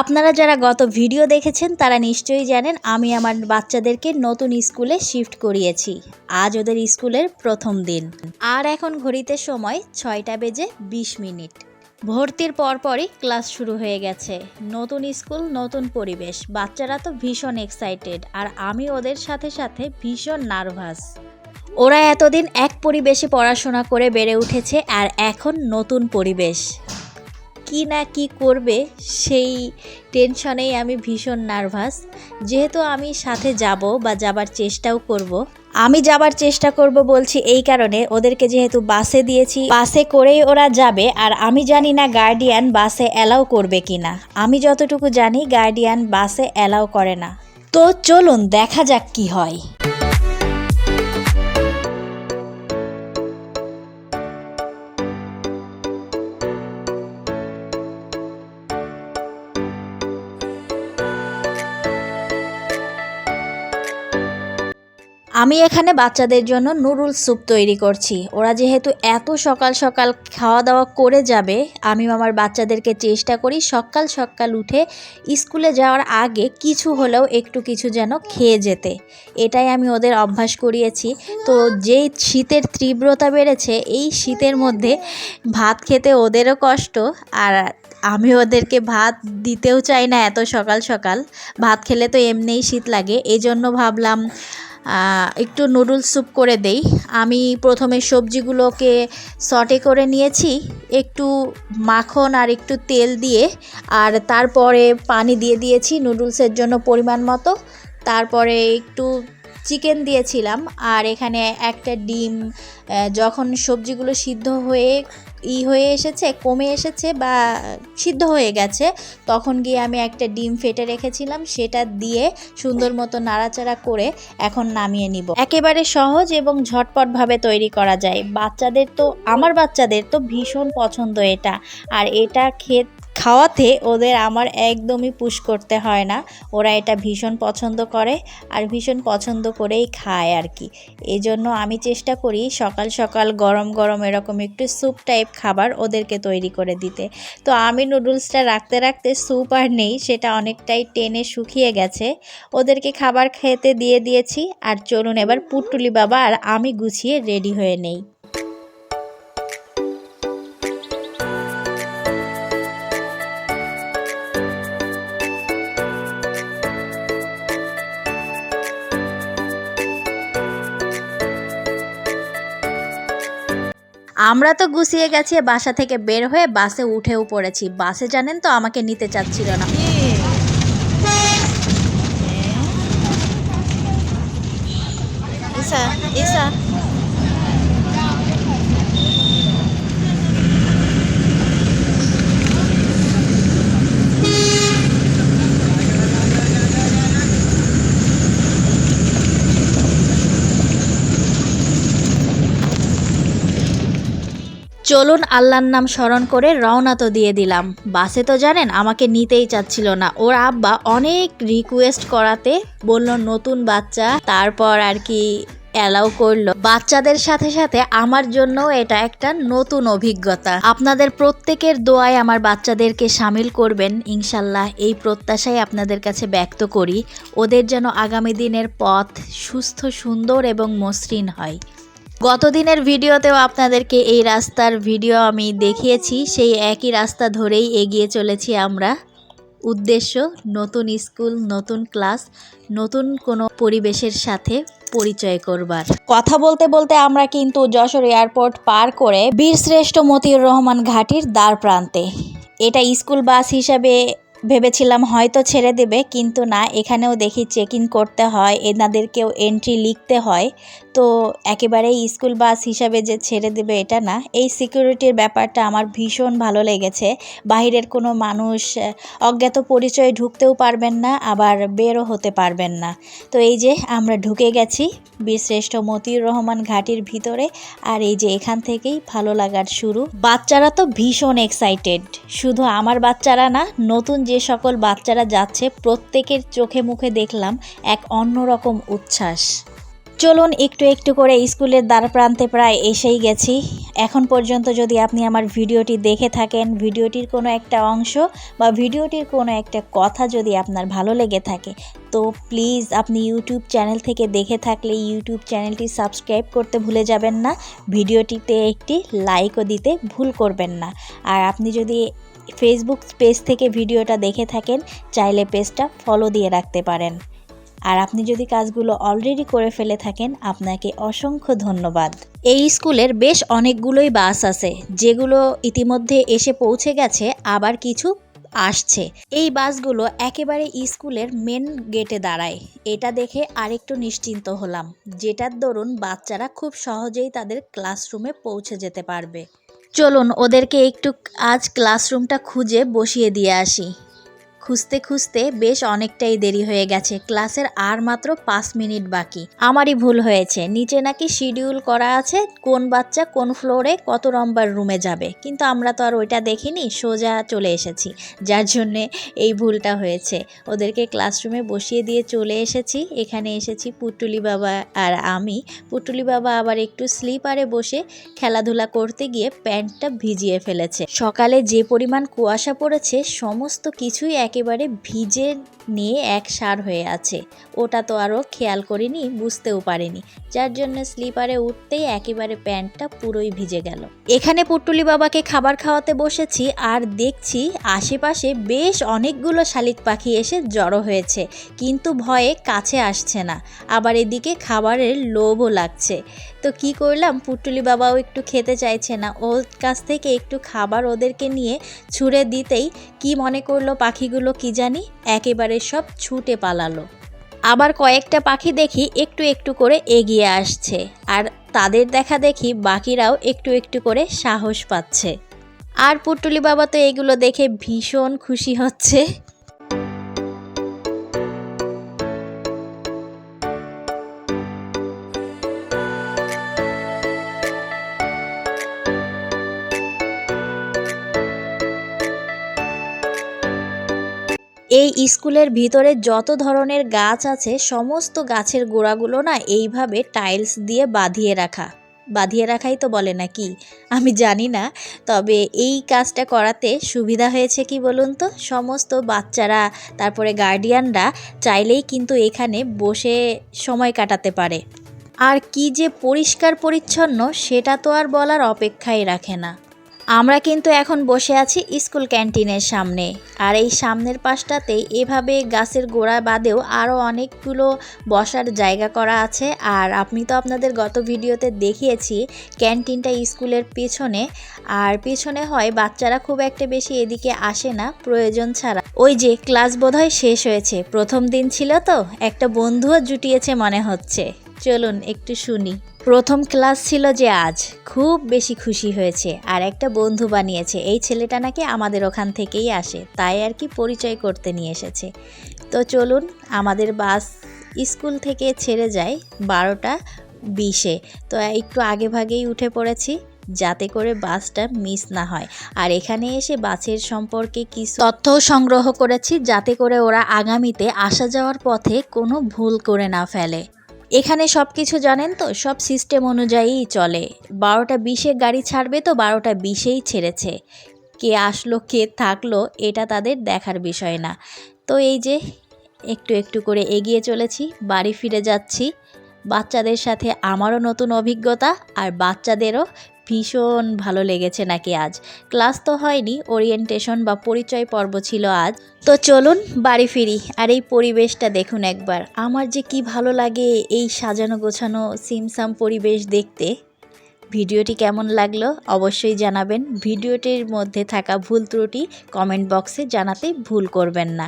আপনারা যারা গত ভিডিও দেখেছেন, তারা নিশ্চয়ই জানেন আমি আমার বাচ্চাদেরকে নতুন স্কুলে শিফট করিয়েছি। আজ ওদের স্কুলের প্রথম দিন। আর এখন ঘড়িতে সময় ছয়টা বেজে বিশ মিনিট। ভর্তির পরপরই ক্লাস শুরু হয়ে গেছে। নতুন স্কুল, নতুন পরিবেশ। বাচ্চারা তো ভীষণ এক্সাইটেড আর আমি ওদের সাথে সাথে ভীষণ নার্ভাস ওরা এতদিন এক পরিবেশে পড়াশোনা করে বেড়ে উঠেছে, আর এখন নতুন পরিবেশ। কি না কি করবে সেই টেনশনেই আমি ভীষণ নার্ভাস যেহেতু আমি সাথে যাব বা যাবার চেষ্টাও করব। আমি যাবার চেষ্টা করব বলছি এই কারণে ওদেরকে যেহেতু বাসে দিয়েছি, বাসে করেই ওরা যাবে আর আমি জানি না গার্ডিয়ান বাসে অ্যালাউ করবে কি না আমি যতটুকু জানি গার্ডিয়ান বাসে অ্যালাউ করে না। তো চলুন দেখা যাক কি হয়। আমি এখানে বাচ্চাদের জন্য নুডলস স্যুপ তৈরি করছি। ওরা যেহেতু এত সকাল সকাল খাওয়া দাওয়া করে যাবে, আমি আমার বাচ্চাদেরকে চেষ্টা করি সকাল সকাল উঠে স্কুলে যাওয়ার আগে কিছু হলেও একটু কিছু যেন খেয়ে যেতে। এটাই আমি ওদের অভ্যাস করিয়েছি। তো যেই শীতের তীব্রতা বেড়েছে, এই শীতের মধ্যে ভাত খেতে ওদেরও কষ্ট আর আমি ওদেরকে ভাত দিতেও চাই না এত সকাল সকাল। ভাত খেলে তো এমনিই শীত লাগে। এই জন্য ভাবলাম একটু নুডলস স্যুপ করে দেই। আমি প্রথমে সবজিগুলোকে সটে করে নিয়েছি, একটু মাখন আর একটু তেল দিয়ে, আর তারপরে পানি দিয়ে দিয়েছি নুডলসের জন্য পরিমাণ মতো। তারপরে একটু চিকেন দিয়েছিলাম, আর এখানে একটা ডিম যখন সবজিগুলো সিদ্ধ হয়ে ই হয়ে এসেছে, কমে এসেছে বা সিদ্ধ হয়ে গেছে, তখন গিয়ে আমি একটা ডিম ফেটে রেখেছিলাম, সেটা দিয়ে সুন্দর মতো নাড়াচাড়া করে এখন নামিয়ে নিব। একেবারে সহজ এবং ঝটপটভাবে তৈরি করা যায়। বাচ্চাদের তো, আমার বাচ্চাদের তো ভীষণ পছন্দ এটা। আর এটা খেত খাওয়াতে ওদের আমার একদমই পুশ করতে হয় না। ওরা এটা ভীষণ পছন্দ করে আর ভীষণ পছন্দ করেই খায় আর কি। এই জন্য আমি চেষ্টা করি সকাল সকাল গরম গরম এরকম একটু স্যুপ টাইপ খাবার ওদেরকে তৈরি করে দিতে। তো আমি নুডলসটা রাখতে রাখতে স্যুপ আর নেই, সেটা অনেকটাই টেনে শুকিয়ে গেছে। ওদেরকে খাবার খেতে দিয়ে দিয়েছি আর চলুন এবার পুটুলি বাবা আর আমি গুছিয়ে রেডি হয়ে নেই। আমরা তো গুছিয়ে গেছি, বাসা থেকে বের হয়ে বাসে উঠেও পড়েছি। বাসে জানেন তো, আমাকে নিতে চাচ্ছিল না। চলুন আল্লাহর নাম স্মরণ করে রওনা তো দিয়ে দিলাম। বাসে তো জানেন, আমাকে নিতেই চাচ্ছিল না। ওর আব্বা অনেক রিকোয়েস্ট করাতে বলল, নতুন বাচ্চা। তারপর আর কি অ্যালাউ করল। বাচ্চাদের সাথে সাথে আমার জন্য এটা একটা নতুন অভিজ্ঞতা। আপনাদের প্রত্যেকের দোয়ায় আমার বাচ্চাদেরকে সামিল করবেন। ইনশাল্লাহ এই প্রত্যাশাই আপনাদের কাছে ব্যক্ত করি। ওদের যেন আগামী দিনের পথ সুস্থ, সুন্দর এবং মসৃণ হয়। গত দিনের ভিডিওতেও আপনাদেরকে এই রাস্তার ভিডিও আমি দেখিয়েছি। সেই একই রাস্তা ধরেই এগিয়ে চলেছি আমরা। উদ্দেশ্য, নতুন স্কুল, নতুন ক্লাস, নতুন কোনো পরিবেশের সাথে পরিচয় করবার। কথা বলতে বলতে আমরা কিন্তু যশোর এয়ারপোর্ট পার করে বীরশ্রেষ্ঠ মতিউর রহমান ঘাটির দ্বার প্রান্তে। এটা স্কুল বাস হিসাবে ভেবেছিলাম হয়তো ছেড়ে দেবে, কিন্তু না, এখানেও দেখি চেক ইন করতে হয়, এনাদেরকেও এন্ট্রি লিখতে হয়। তো একেবারেই স্কুল বাস হিসাবে যে ছেড়ে দেবে এটা না। এই সিকিউরিটির ব্যাপারটা আমার ভীষণ ভালো লেগেছে। বাহিরের কোনো মানুষ অজ্ঞাত পরিচয়ে ঢুকতেও পারবেন না, আবার বেরও হতে পারবেন না। তো এই যে আমরা ঢুকে গেছি বীরশ্রেষ্ঠ মতিউর রহমান ঘাটির ভিতরে, আর এই যে এখান থেকেই ভালো লাগার শুরু। বাচ্চারা তো ভীষণ এক্সাইটেড শুধু আমার বাচ্চারা না, নতুন যে সকল বাচ্চারা যাচ্ছে, প্রত্যেকের চোখে মুখে দেখলাম এক অন্যরকম উচ্ছ্বাস। চলুন একটু একটু করে স্কুলের দ্বার প্রান্তে প্রায় এসেই গেছি। এখন পর্যন্ত যদি আপনি আমার ভিডিওটি দেখে থাকেন, ভিডিওটির কোনো একটা অংশ বা ভিডিওটির কোনো একটা কথা যদি আপনার ভালো লেগে থাকে, তো প্লিজ আপনি ইউটিউব চ্যানেল থেকে দেখে থাকলে ইউটিউব চ্যানেলটি সাবস্ক্রাইব করতে ভুলে যাবেন না। ভিডিওটিতে একটি লাইকও দিতে ভুল করবেন না। আর আপনি যদি ফেসবুক পেজ থেকে ভিডিওটা দেখে থাকেন, চাইলে পেজটা ফলো দিয়ে রাখতে পারেন। আর আপনি যদি কাজগুলো অলরেডি করে ফেলে থাকেন, আপনাকে অসংখ্য ধন্যবাদ। এই স্কুলের বেশ অনেকগুলোই বাস আছে, যেগুলো ইতিমধ্যে এসে পৌঁছে গেছে, আবার কিছু আসছে। এই বাসগুলো একেবারে স্কুলের মেন গেটে দাঁড়ায়। এটা দেখে আরেকটু নিশ্চিন্ত হলাম, যেটার দরুন বাচ্চারা খুব সহজেই তাদের ক্লাসরুমে পৌঁছে যেতে পারবে। চলুন, ওদেরকে একটু আজ ক্লাসরুমটা খুঁজে বসিয়ে দিয়ে আসি। খুঁজতে খুঁজতে বেশ অনেকটাই দেরি হয়ে গেছে। ক্লাসের আর মাত্র পাঁচ মিনিট বাকি। আমারই ভুল হয়েছে। নিচে নাকি শিডিউল করা আছে, কোন বাচ্চা কোন ফ্লোরে কত নম্বর রুমে যাবে। কিন্তু আমরা তো আর ওইটা দেখিনি, সোজা চলে এসেছি। যার জন্যে এই ভুলটা হয়েছে। ওদেরকে ক্লাসরুমে বসিয়ে দিয়ে চলে এসেছি। এখানে এসেছি পুটুলি বাবা আর আমি। পুটুলি বাবা আবার একটু স্লিপারে বসে খেলাধুলা করতে গিয়ে প্যান্টটা ভিজিয়ে ফেলেছে। সকালে যে পরিমাণ কুয়াশা পড়েছে, সমস্ত কিছুই একেবারে ভিজে নিয়ে এক সার হয়ে আছে। ওটা তো আরও খেয়াল করিনি, বুঝতেও পারিনি। যার জন্য স্লিপারে উঠতেই একেবারে প্যান্টটা পুরোই ভিজে গেল। এখানে পুটুলি বাবাকে খাবার খাওয়াতে বসেছি আর দেখছি আশেপাশে বেশ অনেকগুলো শালিক পাখি এসে জড়ো হয়েছে, কিন্তু ভয়ে কাছে আসছে না। আবার এদিকে খাবারের লোভও লাগছে। তো কি করলাম পুটুলি বাবাও একটু খেতে চাইছে না। ওর কাছ থেকে একটু খাবার ওদেরকে নিয়ে ছুঁড়ে দিতেই কি মনে করল পাখিগুলো? কি জানি, একেবারে সব ছুটে পালালো। আবার কয়েকটা পাখি দেখি একটু একটু করে এগিয়ে আসছে, আর তাদের দেখা দেখি বাকিরাও একটু একটু করে সাহস পাচ্ছে। আর পুটুলি বাবা তো এগুলো দেখে ভীষণ খুশি হচ্ছে। এই স্কুলের ভিতরে যত ধরনের গাছ আছে, সমস্ত গাছের গোড়াগুলো না এইভাবে টাইলস দিয়ে বাঁধিয়ে রাখা। বাঁধিয়ে রাখাই তো বলে নাকি? আমি জানি না, তবে এই কাজটা করাতে সুবিধা হয়েছে কি বলুন তো? সমস্ত বাচ্চারা, তারপরে গার্ডিয়ানরা চাইলেই কিন্তু এখানে বসে সময় কাটাতে পারে। আর কি যে পরিষ্কার পরিচ্ছন্ন সেটা তো আর বলার অপেক্ষাই রাখে না। আমরা কিন্তু এখন বসে আছি স্কুল ক্যান্টিনের সামনে। আর এই সামনের পাশটাতেই এভাবে গাছের গোড়া বাদেও আরও অনেকগুলো বসার জায়গা করা আছে। আর আপনি তো আপনাদের গত ভিডিওতে দেখিয়েছি ক্যান্টিনটা স্কুলের পেছনে। আর পেছনে হয় বাচ্চারা খুব একটা বেশি এদিকে আসে না, প্রয়োজন ছাড়া। ওই যে ক্লাস বোধহয় শেষ হয়েছে, প্রথম দিন ছিল তো, একটা বন্ধুও জুটিয়েছে মনে হচ্ছে। চলুন একটু শুনি। প্রথম ক্লাস ছিল যে আজ। খুব বেশি খুশি হয়েছে আর একটা বন্ধু বানিয়েছে। এই ছেলেটা নাকি আমাদের ওখান থেকেই আসে, তাই আর কি পরিচয় করতে নিয়ে এসেছে। তো চলুন, আমাদের বাস স্কুল থেকে ছেড়ে যায় বারোটা বিশে। তো একটু আগে ভাগেই উঠে পড়েছি, যাতে করে বাসটা মিস না হয়। আর এখানে এসে বাসের সম্পর্কে কিছু তথ্য সংগ্রহ করেছি, যাতে করে ওরা আগামীতে আসা যাওয়ার পথে কোনো ভুল করে না ফেলে। এখানে সব কিছু জানেন তো, সব সিস্টেম অনুযায়ীই চলে। বারোটা বিশে গাড়ি ছাড়বে তো বারোটা বিশেই ছেড়েছে। কে আসলো, কে থাকল, এটা তাদের দেখার বিষয় না। তো এই যে, একটু একটু করে এগিয়ে চলেছি, বাড়ি ফিরে যাচ্ছি। বাচ্চাদের সাথে আমারও নতুন অভিজ্ঞতা আর বাচ্চাদেরও ভীষণ ভালো লেগেছে নাকি আজ? ক্লাস তো হয়নি ওরিয়েন্টেশন বা পরিচয় পর্ব ছিল আজ। তো চলুন, বাড়ি ফিরি, আর এই পরিবেশটা দেখুন একবার। আমার যে কি ভালো লাগে এই সাজানো গোছানো সিমসাম পরিবেশ দেখতে। ভিডিওটি কেমন লাগল অবশ্যই জানাবেন। ভিডিওটির মধ্যে থাকা ভুল ত্রুটি কমেন্ট বক্সে জানাতে ভুল করবেন না।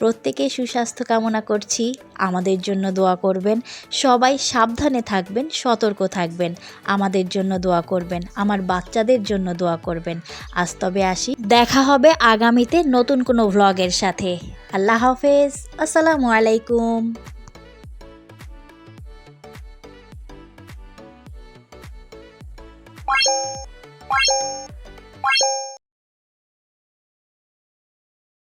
প্রত্যেকে সুস্বাস্থ্য কামনা করছি, আমাদের জন্য দোয়া করবেন। সবাই সাবধানে থাকবেন, সতর্ক থাকবেন, আমাদের জন্য দোয়া করবেন, আমার বাচ্চাদের জন্য দোয়া করবেন। আজ তবে আসি, দেখা হবে আগামীতে নতুন কোনো ভ্লগের সাথে। আল্লাহ হাফেজ, আসসালামু আলাইকুম।